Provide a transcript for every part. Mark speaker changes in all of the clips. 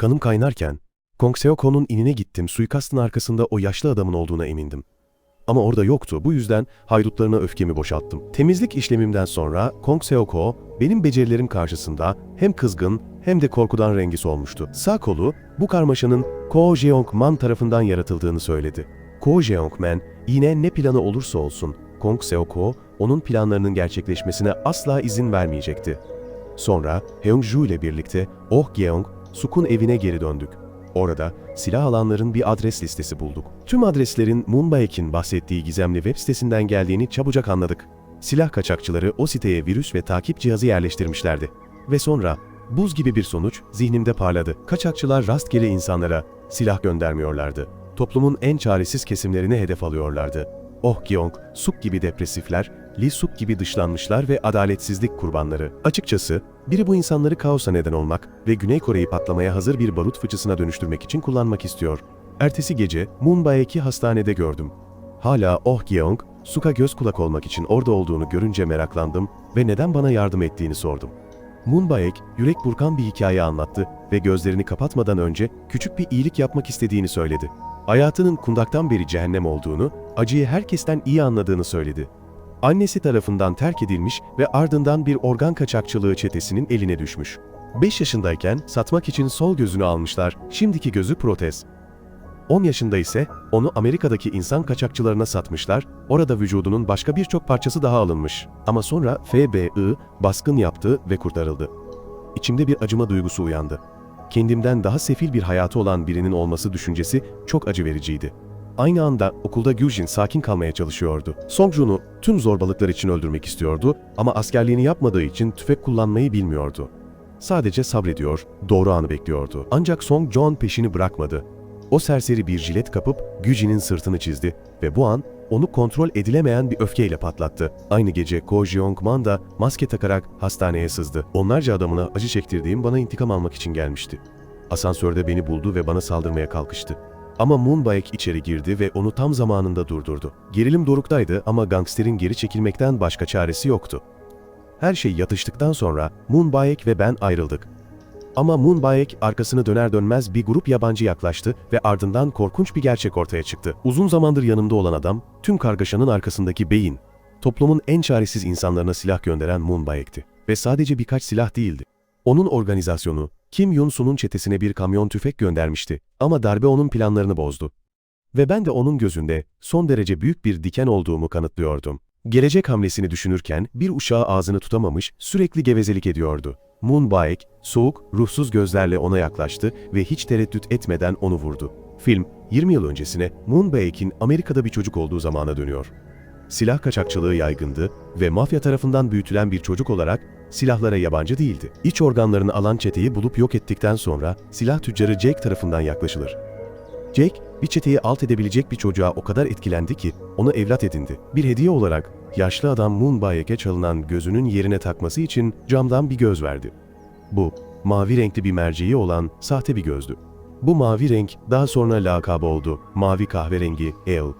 Speaker 1: Kanım kaynarken, Kong Seoko'nun inine gittim, suikastın arkasında o yaşlı adamın olduğuna emindim. Ama orada yoktu, bu yüzden haydutlarına öfkemi boşalttım. Temizlik işlemimden sonra Kong Seoko, benim becerilerim karşısında hem kızgın hem de korkudan rengi solmuştu. Sağ kolu, bu karmaşanın Ko Jeong-man tarafından yaratıldığını söyledi. Ko Jeong-man, yine ne planı olursa olsun, Kong Seoko, onun planlarının gerçekleşmesine asla izin vermeyecekti. Sonra Heung-ju ile birlikte Oh Geong, Suk'un evine geri döndük. Orada silah alanların bir adres listesi bulduk. Tüm adreslerin Moonbaek'in bahsettiği gizemli web sitesinden geldiğini çabucak anladık. Silah kaçakçıları o siteye virüs ve takip cihazı yerleştirmişlerdi. Ve sonra buz gibi bir sonuç zihnimde parladı. Kaçakçılar rastgele insanlara silah göndermiyorlardı. Toplumun en çaresiz kesimlerini hedef alıyorlardı. Oh Geong, Suk gibi depresifler, Lee Suk gibi dışlanmışlar ve adaletsizlik kurbanları. Açıkçası, biri bu insanları kaosa neden olmak ve Güney Kore'yi patlamaya hazır bir barut fıçısına dönüştürmek için kullanmak istiyor. Ertesi gece Moonbaek'i hastanede gördüm. Hala Oh Geong, Suk'a göz kulak olmak için orada olduğunu görünce meraklandım ve neden bana yardım ettiğini sordum. Moonbaek, yürek burkan bir hikaye anlattı ve gözlerini kapatmadan önce küçük bir iyilik yapmak istediğini söyledi. Hayatının kundaktan beri cehennem olduğunu, acıyı herkesten iyi anladığını söyledi. Annesi tarafından terk edilmiş ve ardından bir organ kaçakçılığı çetesinin eline düşmüş. 5 yaşındayken satmak için sol gözünü almışlar, şimdiki gözü protez. 10 yaşında ise onu Amerika'daki insan kaçakçılarına satmışlar, orada vücudunun başka birçok parçası daha alınmış. Ama sonra FBI baskın yaptı ve kurtarıldı. İçimde bir acıma duygusu uyandı. Kendimden daha sefil bir hayatı olan birinin olması düşüncesi çok acı vericiydi. Aynı anda okulda Gyujin sakin kalmaya çalışıyordu. Songjun'u tüm zorbalıklar için öldürmek istiyordu ama askerliğini yapmadığı için tüfek kullanmayı bilmiyordu. Sadece sabrediyor, doğru anı bekliyordu. Ancak Song Joon peşini bırakmadı. O serseri bir jilet kapıp Gyujin'in sırtını çizdi ve bu an onu kontrol edilemeyen bir öfkeyle patlattı. Aynı gece Ko Jeong-man da maske takarak hastaneye sızdı. Onlarca adamına acı çektirdiğim bana intikam almak için gelmişti. Asansörde beni buldu ve bana saldırmaya kalkıştı. Ama Moonbaek içeri girdi ve onu tam zamanında durdurdu. Gerilim doruktaydı ama gangsterin geri çekilmekten başka çaresi yoktu. Her şey yatıştıktan sonra Moonbaek ve ben ayrıldık. Ama Moonbaek arkasını döner dönmez bir grup yabancı yaklaştı ve ardından korkunç bir gerçek ortaya çıktı. Uzun zamandır yanımda olan adam, tüm kargaşanın arkasındaki beyin. Toplumun en çaresiz insanlarına silah gönderen Moonbaek'ti. Ve sadece birkaç silah değildi. Onun organizasyonu, Kim Yun-su'nun çetesine bir kamyon tüfek göndermişti ama darbe onun planlarını bozdu. Ve ben de onun gözünde son derece büyük bir diken olduğumu kanıtlıyordum. Gelecek hamlesini düşünürken bir uşağı ağzını tutamamış, sürekli gevezelik ediyordu. Moonbaek, soğuk, ruhsuz gözlerle ona yaklaştı ve hiç tereddüt etmeden onu vurdu. Film, 20 yıl öncesine Moonbaek'in Amerika'da bir çocuk olduğu zamana dönüyor. Silah kaçakçılığı yaygındı ve mafya tarafından büyütülen bir çocuk olarak silahlara yabancı değildi. İç organlarını alan çeteyi bulup yok ettikten sonra silah tüccarı Jake tarafından yaklaşılır. Jake, bir çeteyi alt edebilecek bir çocuğa o kadar etkilendi ki onu evlat edindi. Bir hediye olarak yaşlı adam Moonbaek'e çalınan gözünün yerine takması için camdan bir göz verdi. Bu, mavi renkli bir merceği olan sahte bir gözdü. Bu mavi renk daha sonra lakabı oldu. Mavi kahverengi Ale.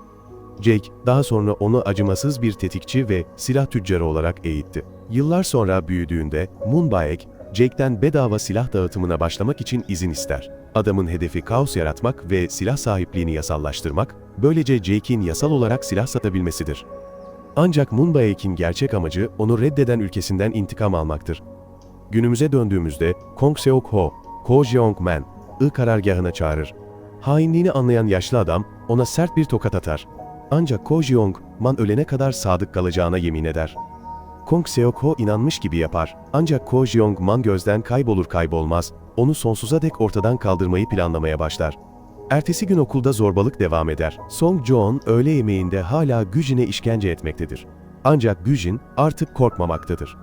Speaker 1: Jake daha sonra onu acımasız bir tetikçi ve silah tüccarı olarak eğitti. Yıllar sonra büyüdüğünde Moonbaek, Jake'den bedava silah dağıtımına başlamak için izin ister. Adamın hedefi kaos yaratmak ve silah sahipliğini yasallaştırmak, böylece Jake'in yasal olarak silah satabilmesidir. Ancak Moonbaek'in gerçek amacı onu reddeden ülkesinden intikam almaktır. Günümüze döndüğümüzde Kong Seok-ho, Ko Jeong-man, I karargahına çağırır. Hainliğini anlayan yaşlı adam ona sert bir tokat atar. Ancak Ko Jeong-man ölene kadar sadık kalacağına yemin eder. Kong Seok-ho inanmış gibi yapar. Ancak Ko Jeong-man gözden kaybolur kaybolmaz, onu sonsuza dek ortadan kaldırmayı planlamaya başlar. Ertesi gün okulda zorbalık devam eder. Song Joon öğle yemeğinde hala Güjin'e işkence etmektedir. Ancak Güjin artık korkmamaktadır.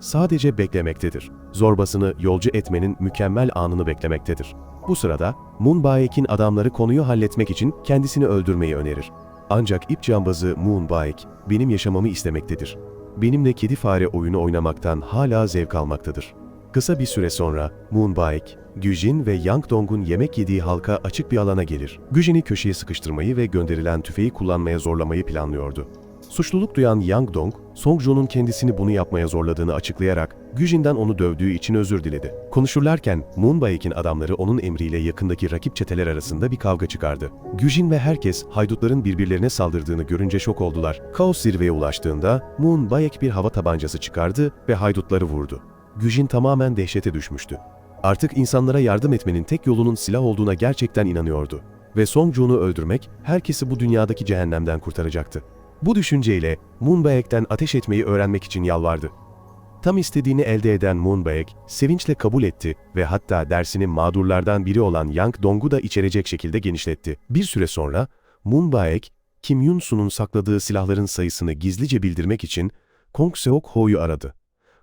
Speaker 1: Sadece beklemektedir. Zorbasını yolcu etmenin mükemmel anını beklemektedir. Bu sırada Moonbaek'in adamları konuyu halletmek için kendisini öldürmeyi önerir. Ancak ip cambazı Moonbaek benim yaşamamı istemektedir. Benimle kedi fare oyunu oynamaktan hala zevk almaktadır. Kısa bir süre sonra Moonbaek, Güjin ve Yang Dong'un yemek yediği halka açık bir alana gelir. Güjin'i köşeye sıkıştırmayı ve gönderilen tüfeği kullanmaya zorlamayı planlıyordu. Suçluluk duyan Yang Dong, Song Joon'un kendisini bunu yapmaya zorladığını açıklayarak Gyujin'den onu dövdüğü için özür diledi. Konuşurlarken Moon Baek'in adamları onun emriyle yakındaki rakip çeteler arasında bir kavga çıkardı. Gyujin ve herkes haydutların birbirlerine saldırdığını görünce şok oldular. Kaos zirveye ulaştığında Moon Baek bir hava tabancası çıkardı ve haydutları vurdu. Gyujin tamamen dehşete düşmüştü. Artık insanlara yardım etmenin tek yolunun silah olduğuna gerçekten inanıyordu. Ve Song Joon'u öldürmek herkesi bu dünyadaki cehennemden kurtaracaktı. Bu düşünceyle Moonbaek'ten ateş etmeyi öğrenmek için yalvardı. Tam istediğini elde eden Moonbaek, sevinçle kabul etti ve hatta dersini mağdurlardan biri olan Yang Dong'u da içerecek şekilde genişletti. Bir süre sonra, Moonbaek, Kim Yun-su'nun sakladığı silahların sayısını gizlice bildirmek için Kong Seok-ho'yu aradı.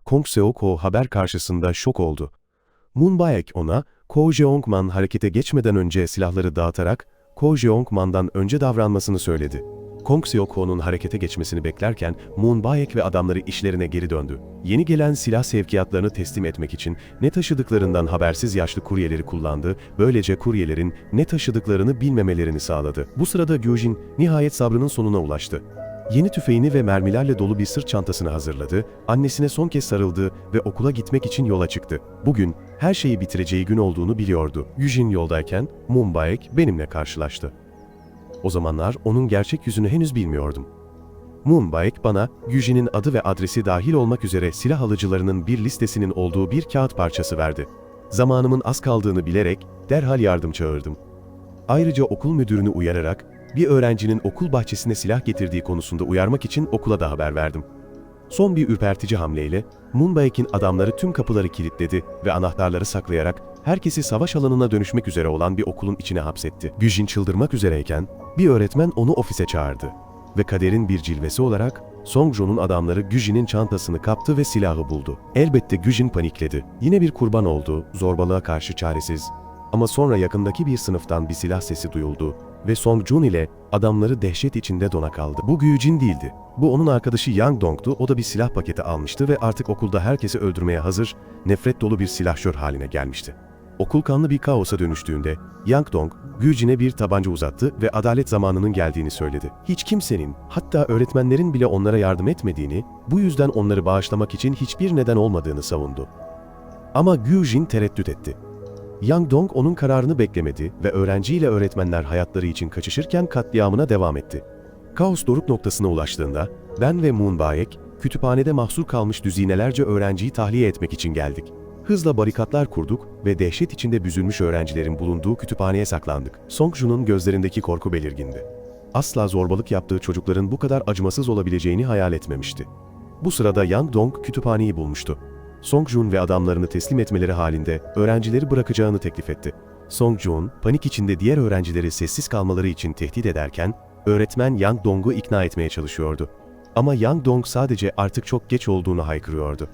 Speaker 1: Kong Seok-ho haber karşısında şok oldu. Moonbaek ona, Ko Jeongman harekete geçmeden önce silahları dağıtarak Ko Jeongman'dan önce davranmasını söyledi. Kong Seok-ho'nun harekete geçmesini beklerken Moon Baek ve adamları işlerine geri döndü. Yeni gelen silah sevkiyatlarını teslim etmek için ne taşıdıklarından habersiz yaşlı kuryeleri kullandı, böylece kuryelerin ne taşıdıklarını bilmemelerini sağladı. Bu sırada Gyujin nihayet sabrının sonuna ulaştı. Yeni tüfeğini ve mermilerle dolu bir sırt çantasını hazırladı, annesine son kez sarıldı ve okula gitmek için yola çıktı. Bugün her şeyi bitireceği gün olduğunu biliyordu. Yujin yoldayken Moon Baek benimle karşılaştı. O zamanlar onun gerçek yüzünü henüz bilmiyordum. Moonbike bana, Yujin'in adı ve adresi dahil olmak üzere silah alıcılarının bir listesinin olduğu bir kağıt parçası verdi. Zamanımın az kaldığını bilerek derhal yardım çağırdım. Ayrıca okul müdürünü uyararak bir öğrencinin okul bahçesine silah getirdiği konusunda uyarmak için okula da haber verdim. Son bir ürpertici hamleyle Moonbike'in adamları tüm kapıları kilitledi ve anahtarları saklayarak herkesi savaş alanına dönüşmek üzere olan bir okulun içine hapsetti. Güjin çıldırmak üzereyken bir öğretmen onu ofise çağırdı. Ve kaderin bir cilvesi olarak Songjo'nun adamları Güjin'in çantasını kaptı ve silahı buldu. Elbette Güjin panikledi. Yine bir kurban oldu, zorbalığa karşı çaresiz. Ama sonra yakındaki bir sınıftan bir silah sesi duyuldu ve Song Jun ile adamları dehşet içinde dona kaldı. Bu Gyujin değildi. Bu onun arkadaşı Yang Dong'tu. O da bir silah paketi almıştı ve artık okulda herkesi öldürmeye hazır, nefret dolu bir silahşör haline gelmişti. Okul kanlı bir kaosa dönüştüğünde Yang Dong, Gyujin'e bir tabanca uzattı ve adalet zamanının geldiğini söyledi. Hiç kimsenin, hatta öğretmenlerin bile onlara yardım etmediğini, bu yüzden onları bağışlamak için hiçbir neden olmadığını savundu. Ama Gyujin tereddüt etti. Yang Dong onun kararını beklemedi ve öğrenciyle öğretmenler hayatları için kaçışırken katliamına devam etti. Kaos doruk noktasına ulaştığında ben ve Moon Baek, kütüphanede mahsur kalmış düzinelerce öğrenciyi tahliye etmek için geldik. Hızla barikatlar kurduk ve dehşet içinde büzülmüş öğrencilerin bulunduğu kütüphaneye saklandık. Song Jun'un gözlerindeki korku belirgindi. Asla zorbalık yaptığı çocukların bu kadar acımasız olabileceğini hayal etmemişti. Bu sırada Yang Dong kütüphaneyi bulmuştu. Song Jun ve adamlarını teslim etmeleri halinde öğrencileri bırakacağını teklif etti. Song Jun, panik içinde diğer öğrencileri sessiz kalmaları için tehdit ederken, öğretmen Yang Dong'u ikna etmeye çalışıyordu. Ama Yang Dong sadece artık çok geç olduğunu haykırıyordu.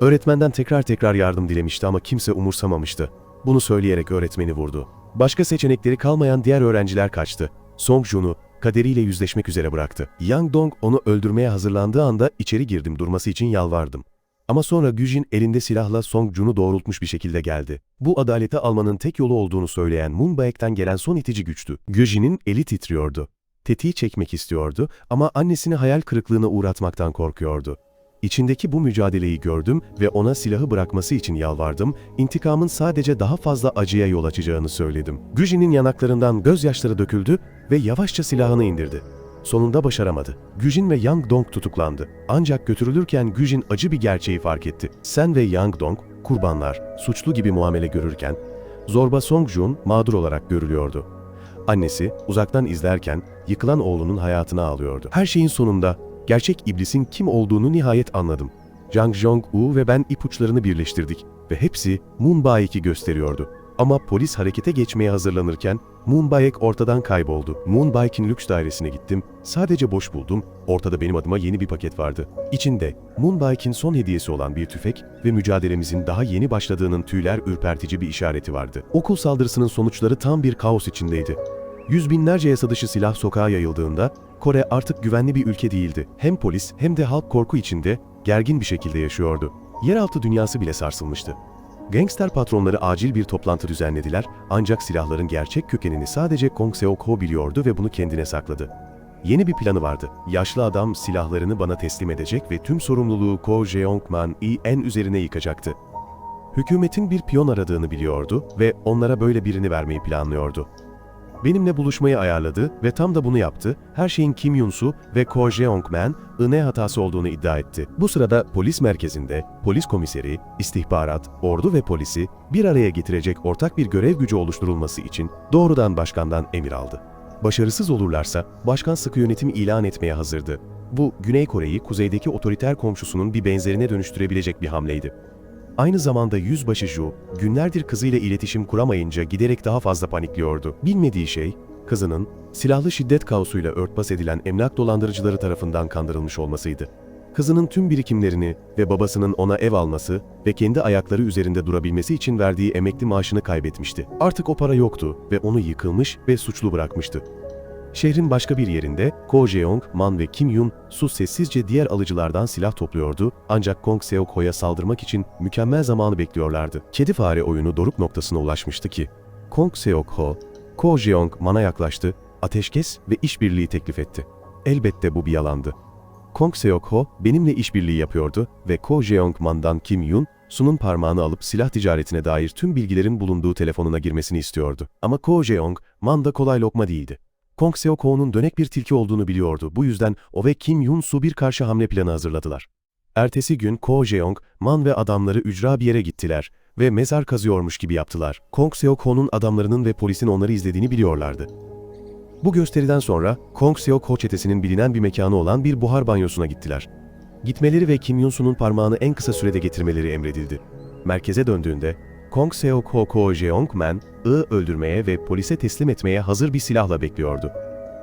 Speaker 1: Öğretmenden tekrar tekrar yardım dilemişti ama kimse umursamamıştı. Bunu söyleyerek öğretmeni vurdu. Başka seçenekleri kalmayan diğer öğrenciler kaçtı. Song Jun'u kaderiyle yüzleşmek üzere bıraktı. Yang Dong onu öldürmeye hazırlandığı anda içeri girdim durması için yalvardım. Ama sonra Güjin elinde silahla Song Jun'u doğrultmuş bir şekilde geldi. Bu adaleti almanın tek yolu olduğunu söyleyen Moonbaek'ten gelen son itici güçtü. Güjin'in eli titriyordu. Tetiği çekmek istiyordu ama annesini hayal kırıklığına uğratmaktan korkuyordu. İçindeki bu mücadeleyi gördüm ve ona silahı bırakması için yalvardım, intikamın sadece daha fazla acıya yol açacağını söyledim. Güjin'in yanaklarından gözyaşları döküldü ve yavaşça silahını indirdi. Sonunda başaramadı. Güjin ve Yang Dong tutuklandı. Ancak götürülürken Güjin acı bir gerçeği fark etti. Sen ve Yang Dong, kurbanlar, suçlu gibi muamele görürken, Zorba Song Jun mağdur olarak görülüyordu. Annesi uzaktan izlerken yıkılan oğlunun hayatına ağlıyordu. Her şeyin sonunda gerçek iblisin kim olduğunu nihayet anladım. Jang Jong-u ve ben ipuçlarını birleştirdik ve hepsi Moon Baek'i gösteriyordu. Ama polis harekete geçmeye hazırlanırken Moon Baek ortadan kayboldu. Moon Baek'in lüks dairesine gittim. Sadece boş buldum. Ortada benim adıma yeni bir paket vardı. İçinde Moon Baek'in son hediyesi olan bir tüfek ve mücadelemizin daha yeni başladığının tüyler ürpertici bir işareti vardı. Okul saldırısının sonuçları tam bir kaos içindeydi. Yüz binlerce yasa dışı silah sokağa yayıldığında Kore artık güvenli bir ülke değildi. Hem polis hem de halk korku içinde gergin bir şekilde yaşıyordu. Yeraltı dünyası bile sarsılmıştı. Gangster patronları acil bir toplantı düzenlediler ancak silahların gerçek kökenini sadece Kong Seok-ho biliyordu ve bunu kendine sakladı. Yeni bir planı vardı. Yaşlı adam silahlarını bana teslim edecek ve tüm sorumluluğu Ko Jeong-man en üzerine yıkacaktı. Hükümetin bir piyon aradığını biliyordu ve onlara böyle birini vermeyi planlıyordu. Benimle buluşmayı ayarladı ve tam da bunu yaptı. Her şeyin Kim Yun-su ve Ko Jeong-man ne hatası olduğunu iddia etti. Bu sırada polis merkezinde polis komiseri, istihbarat, ordu ve polisi bir araya getirecek ortak bir görev gücü oluşturulması için doğrudan başkandan emir aldı. Başarısız olurlarsa başkan sıkı yönetim ilan etmeye hazırdı. Bu Güney Kore'yi kuzeydeki otoriter komşusunun bir benzerine dönüştürebilecek bir hamleydi. Aynı zamanda yüzbaşı Ju, günlerdir kızıyla iletişim kuramayınca giderek daha fazla panikliyordu. Bilmediği şey, kızının silahlı şiddet kaosuyla örtbas edilen emlak dolandırıcıları tarafından kandırılmış olmasıydı. Kızının tüm birikimlerini ve babasının ona ev alması ve kendi ayakları üzerinde durabilmesi için verdiği emekli maaşını kaybetmişti. Artık o para yoktu ve onu yıkılmış ve suçlu bırakmıştı. Şehrin başka bir yerinde Ko Jeong, Man ve Kim Yun Su sessizce diğer alıcılardan silah topluyordu ancak Kong Seok Ho'ya saldırmak için mükemmel zamanı bekliyorlardı. Kedi fare oyunu doruk noktasına ulaşmıştı ki Kong Seok Ho, Ko Jeong Man'a yaklaştı, ateşkes ve işbirliği teklif etti. Elbette bu bir yalandı. Kong Seok Ho benimle işbirliği yapıyordu ve Ko Jeong Man'dan Kim Yun, Su'nun parmağını alıp silah ticaretine dair tüm bilgilerin bulunduğu telefonuna girmesini istiyordu. Ama Ko Jeong, Man da kolay lokma değildi. Kong Seok-ho'nun dönek bir tilki olduğunu biliyordu. Bu yüzden o ve Kim Yun-su bir karşı hamle planı hazırladılar. Ertesi gün Ko Jeong, Man ve adamları ücra bir yere gittiler ve mezar kazıyormuş gibi yaptılar. Kong Seok-ho'nun adamlarının ve polisin onları izlediğini biliyorlardı. Bu gösteriden sonra Kong Seok-ho çetesinin bilinen bir mekanı olan bir buhar banyosuna gittiler. Gitmeleri ve Kim Yun-su'nun parmağını en kısa sürede getirmeleri emredildi. Merkeze döndüğünde Kong Seok Ho Ko Jeong Man, I öldürmeye ve polise teslim etmeye hazır bir silahla bekliyordu.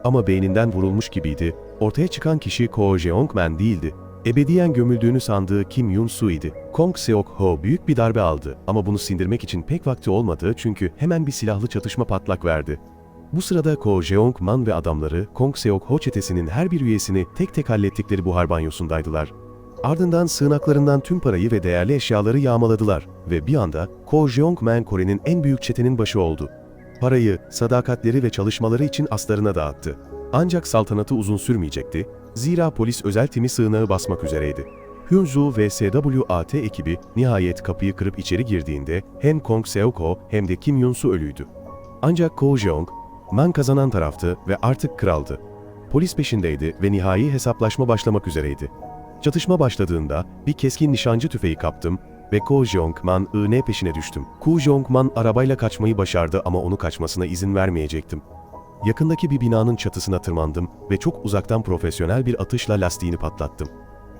Speaker 1: Ama beyninden vurulmuş gibiydi, ortaya çıkan kişi Ko Jeong Man değildi. Ebediyen gömüldüğünü sandığı Kim Yun Su idi. Kong Seok Ho büyük bir darbe aldı ama bunu sindirmek için pek vakti olmadı çünkü hemen bir silahlı çatışma patlak verdi. Bu sırada Ko Jeong Man ve adamları Kong Seok Ho çetesinin her bir üyesini tek tek hallettikleri buhar banyosundaydılar. Ardından sığınaklarından tüm parayı ve değerli eşyaları yağmaladılar ve bir anda Ko Jeong-man Kore'nin en büyük çetenin başı oldu. Parayı, sadakatleri ve çalışmaları için aslarına dağıttı. Ancak saltanatı uzun sürmeyecekti, zira polis özel timi sığınağı basmak üzereydi. Hyunju ve SWAT ekibi nihayet kapıyı kırıp içeri girdiğinde hem Kong Seok-ho hem de Kim Yun-su ölüydü. Ancak Ko Jeong, Man kazanan taraftı ve artık kraldı. Polis peşindeydi ve nihai hesaplaşma başlamak üzereydi. Çatışma başladığında bir keskin nişancı tüfeği kaptım ve Ko Jeong-man ığne peşine düştüm. Ko Jeong-man arabayla kaçmayı başardı ama onu kaçmasına izin vermeyecektim. Yakındaki bir binanın çatısına tırmandım ve çok uzaktan profesyonel bir atışla lastiğini patlattım.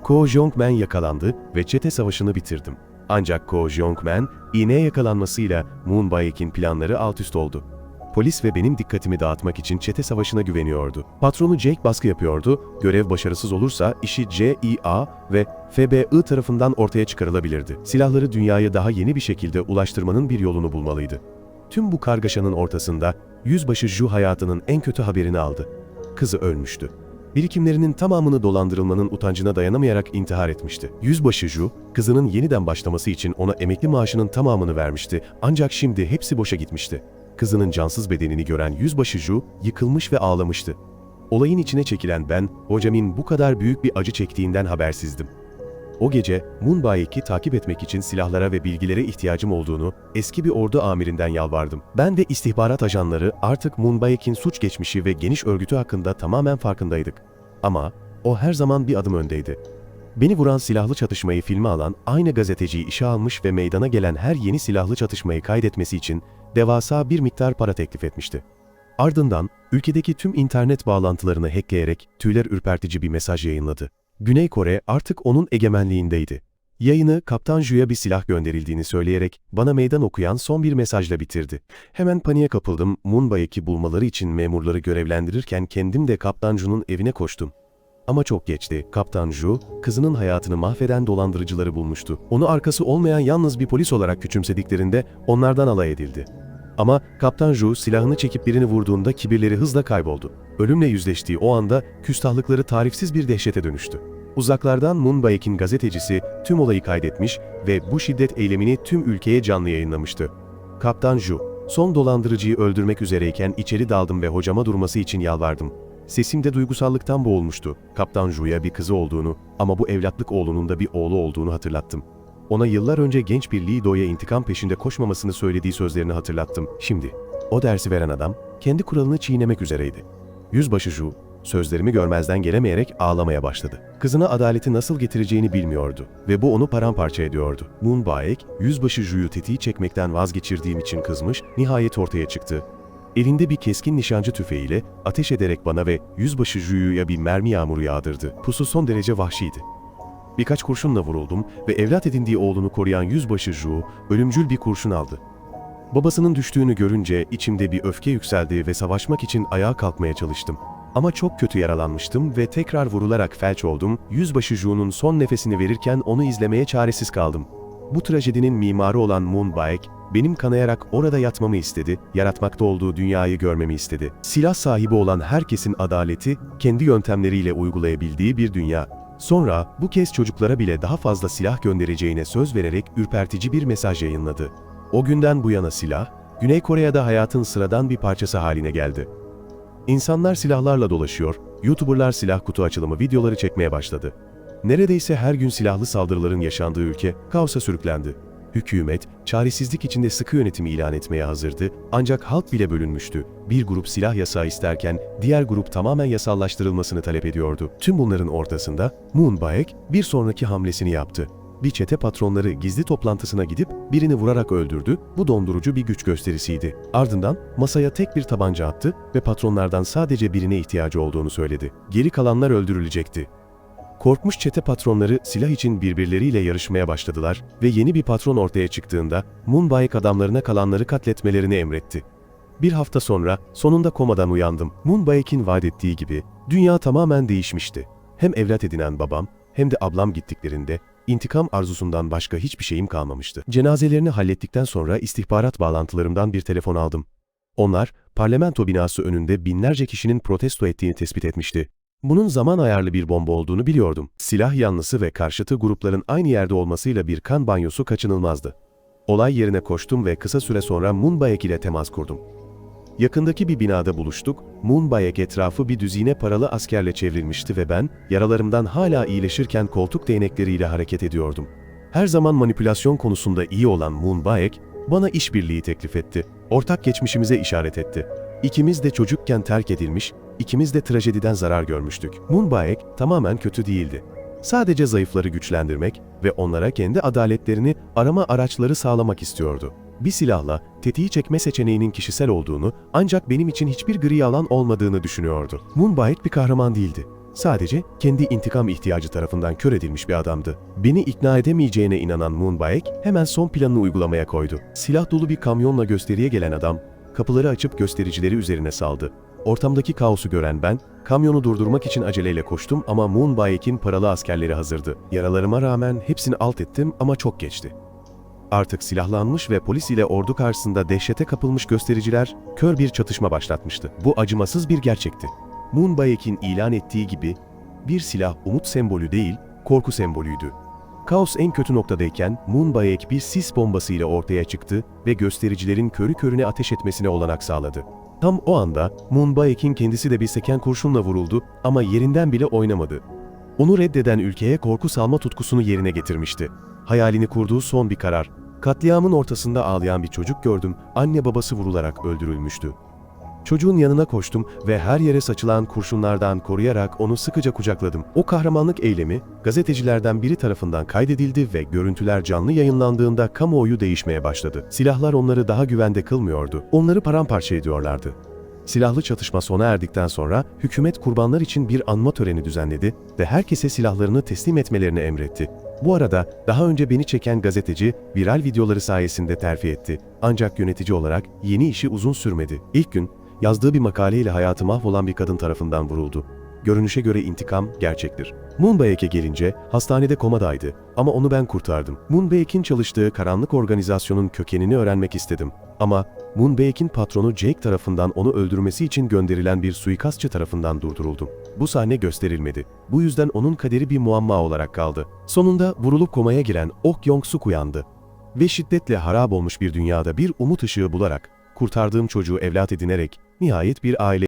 Speaker 1: Ko Jeong-man yakalandı ve çete savaşını bitirdim. Ancak Ko Jeong-man iğneye yakalanmasıyla Moon Baek'in planları alt üst oldu. Polis ve benim dikkatimi dağıtmak için çete savaşına güveniyordu. Patronu Jake baskı yapıyordu, görev başarısız olursa işi CIA ve FBI tarafından ortaya çıkarılabilirdi. Silahları dünyaya daha yeni bir şekilde ulaştırmanın bir yolunu bulmalıydı. Tüm bu kargaşanın ortasında yüzbaşı Ju hayatının en kötü haberini aldı. Kızı ölmüştü. Birikimlerinin tamamını dolandırılmanın utancına dayanamayarak intihar etmişti. Yüzbaşı Ju, kızının yeniden başlaması için ona emekli maaşının tamamını vermişti ancak şimdi hepsi boşa gitmişti. Kızının cansız bedenini gören yüzbaşı Ju yıkılmış ve ağlamıştı. Olayın içine çekilen ben, hocamın bu kadar büyük bir acı çektiğinden habersizdim. O gece Moonbayek'i takip etmek için silahlara ve bilgilere ihtiyacım olduğunu eski bir ordu amirinden yalvardım. Ben ve istihbarat ajanları artık Moonbayek'in suç geçmişi ve geniş örgütü hakkında tamamen farkındaydık. Ama o her zaman bir adım öndeydi. Beni vuran silahlı çatışmayı filme alan aynı gazeteciyi işe almış ve meydana gelen her yeni silahlı çatışmayı kaydetmesi için devasa bir miktar para teklif etmişti. Ardından ülkedeki tüm internet bağlantılarını hackleyerek tüyler ürpertici bir mesaj yayınladı. Güney Kore artık onun egemenliğindeydi. Yayını Kaptan Ju'ya bir silah gönderildiğini söyleyerek bana meydan okuyan son bir mesajla bitirdi. Hemen paniğe kapıldım, Moonbayek'i bulmaları için memurları görevlendirirken kendim de Kaptan Ju'nun evine koştum. Ama çok geçti. Kaptan Ju, kızının hayatını mahveden dolandırıcıları bulmuştu. Onu arkası olmayan yalnız bir polis olarak küçümsediklerinde onlardan alay edildi. Ama Kaptan Ju silahını çekip birini vurduğunda kibirleri hızla kayboldu. Ölümle yüzleştiği o anda küstahlıkları tarifsiz bir dehşete dönüştü. Uzaklardan Moonbayek'in gazetecisi tüm olayı kaydetmiş ve bu şiddet eylemini tüm ülkeye canlı yayınlamıştı. Kaptan Ju, son dolandırıcıyı öldürmek üzereyken içeri daldım ve hocama durması için yalvardım. Sesimde duygusallıktan boğulmuştu. Kaptan Ju'ya bir kızı olduğunu ama bu evlatlık oğlunun da bir oğlu olduğunu hatırlattım. Ona yıllar önce genç bir Lido'ya intikam peşinde koşmamasını söylediği sözlerini hatırlattım. Şimdi, o dersi veren adam kendi kuralını çiğnemek üzereydi. Yüzbaşı Ju, sözlerimi görmezden gelemeyerek ağlamaya başladı. Kızına adaleti nasıl getireceğini bilmiyordu ve bu onu paramparça ediyordu. Moon Baek, yüzbaşı Ju'yu tetiği çekmekten vazgeçirdiğim için kızmış, nihayet ortaya çıktı. Elinde bir keskin nişancı tüfeğiyle ateş ederek bana ve yüzbaşı Ju'ya bir mermi yağmuru yağdırdı. Pusu son derece vahşiydi. Birkaç kurşunla vuruldum ve evlat edindiği oğlunu koruyan yüzbaşı Ju, ölümcül bir kurşun aldı. Babasının düştüğünü görünce içimde bir öfke yükseldi ve savaşmak için ayağa kalkmaya çalıştım. Ama çok kötü yaralanmıştım ve tekrar vurularak felç oldum. Yüzbaşı Ju'nun son nefesini verirken onu izlemeye çaresiz kaldım. Bu trajedinin mimarı olan Moon Baek, benim kanayarak orada yatmamı istedi, yaratmakta olduğu dünyayı görmemi istedi. Silah sahibi olan herkesin adaleti, kendi yöntemleriyle uygulayabildiği bir dünya. Sonra bu kez çocuklara bile daha fazla silah göndereceğine söz vererek ürpertici bir mesaj yayınladı. O günden bu yana silah, Güney Kore'de hayatın sıradan bir parçası haline geldi. İnsanlar silahlarla dolaşıyor, YouTuber'lar silah kutu açılımı videoları çekmeye başladı. Neredeyse her gün silahlı saldırıların yaşandığı ülke kaosa sürüklendi. Hükümet, çaresizlik içinde sıkı yönetimi ilan etmeye hazırdı ancak halk bile bölünmüştü. Bir grup silah yasağı isterken diğer grup tamamen yasallaştırılmasını talep ediyordu. Tüm bunların ortasında Moon Baek bir sonraki hamlesini yaptı. Bir çete patronları gizli toplantısına gidip birini vurarak öldürdü, bu dondurucu bir güç gösterisiydi. Ardından masaya tek bir tabanca attı ve patronlardan sadece birine ihtiyacı olduğunu söyledi. Geri kalanlar öldürülecekti. Korkmuş çete patronları silah için birbirleriyle yarışmaya başladılar ve yeni bir patron ortaya çıktığında Moonbayek adamlarına kalanları katletmelerini emretti. Bir hafta sonra sonunda komadan uyandım. Moonbayek'in vaat ettiği gibi dünya tamamen değişmişti. Hem evlat edinen babam hem de ablam gittiklerinde intikam arzusundan başka hiçbir şeyim kalmamıştı. Cenazelerini hallettikten sonra istihbarat bağlantılarımdan bir telefon aldım. Onlar parlamento binası önünde binlerce kişinin protesto ettiğini tespit etmişti. Bunun zaman ayarlı bir bomba olduğunu biliyordum. Silah yanlısı ve karşıtı grupların aynı yerde olmasıyla bir kan banyosu kaçınılmazdı. Olay yerine koştum ve kısa süre sonra Moonbayek ile temas kurdum. Yakındaki bir binada buluştuk, Moonbayek etrafı bir düzine paralı askerle çevrilmişti ve ben, yaralarımdan hala iyileşirken koltuk değnekleriyle hareket ediyordum. Her zaman manipülasyon konusunda iyi olan Moonbayek, bana işbirliği teklif etti. Ortak geçmişimize işaret etti. İkimiz de çocukken terk edilmiş, ikimiz de trajediden zarar görmüştük. Moonbayek tamamen kötü değildi. Sadece zayıfları güçlendirmek ve onlara kendi adaletlerini arama araçları sağlamak istiyordu. Bir silahla tetiği çekme seçeneğinin kişisel olduğunu ancak benim için hiçbir gri alan olmadığını düşünüyordu. Moonbayek bir kahraman değildi. Sadece kendi intikam ihtiyacı tarafından kör edilmiş bir adamdı. Beni ikna edemeyeceğine inanan Moonbayek hemen son planını uygulamaya koydu. Silah dolu bir kamyonla gösteriye gelen adam kapıları açıp göstericileri üzerine saldı. Ortamdaki kaosu gören ben, kamyonu durdurmak için aceleyle koştum ama Moonbayek'in paralı askerleri hazırdı. Yaralarıma rağmen hepsini alt ettim ama çok geçti. Artık silahlanmış ve polis ile ordu karşısında dehşete kapılmış göstericiler kör bir çatışma başlatmıştı. Bu acımasız bir gerçekti. Moonbayek'in ilan ettiği gibi bir silah umut sembolü değil, korku sembolüydü. Kaos en kötü noktadayken Moonbayek bir sis bombası ile ortaya çıktı ve göstericilerin körü körüne ateş etmesine olanak sağladı. Tam o anda Moonbayek'in kendisi de bir seken kurşunla vuruldu ama yerinden bile oynamadı. Onu reddeden ülkeye korku salma tutkusunu yerine getirmişti. Hayalini kurduğu son bir karar. Katliamın ortasında ağlayan bir çocuk gördüm, anne babası vurularak öldürülmüştü. Çocuğun yanına koştum ve her yere saçılan kurşunlardan koruyarak onu sıkıca kucakladım. O kahramanlık eylemi gazetecilerden biri tarafından kaydedildi ve görüntüler canlı yayınlandığında kamuoyu değişmeye başladı. Silahlar onları daha güvende kılmıyordu. Onları paramparça ediyorlardı. Silahlı çatışma sona erdikten sonra hükümet kurbanlar için bir anma töreni düzenledi ve herkese silahlarını teslim etmelerini emretti. Bu arada daha önce beni çeken gazeteci viral videoları sayesinde terfi etti. Ancak yönetici olarak yeni işi uzun sürmedi. İlk gün yazdığı bir makaleyle hayatı mahvolan bir kadın tarafından vuruldu. Görünüşe göre intikam gerçektir. Moonbayek'e gelince hastanede komadaydı ama onu ben kurtardım. Moonbayek'in çalıştığı karanlık organizasyonun kökenini öğrenmek istedim. Ama Moonbayek'in patronu Jake tarafından onu öldürmesi için gönderilen bir suikastçı tarafından durduruldum. Bu sahne gösterilmedi. Bu yüzden onun kaderi bir muamma olarak kaldı. Sonunda vurulup komaya giren Ok Yong-suk uyandı. Ve şiddetle harap olmuş bir dünyada bir umut ışığı bularak, kurtardığım çocuğu evlat edinerek nihayet bir aile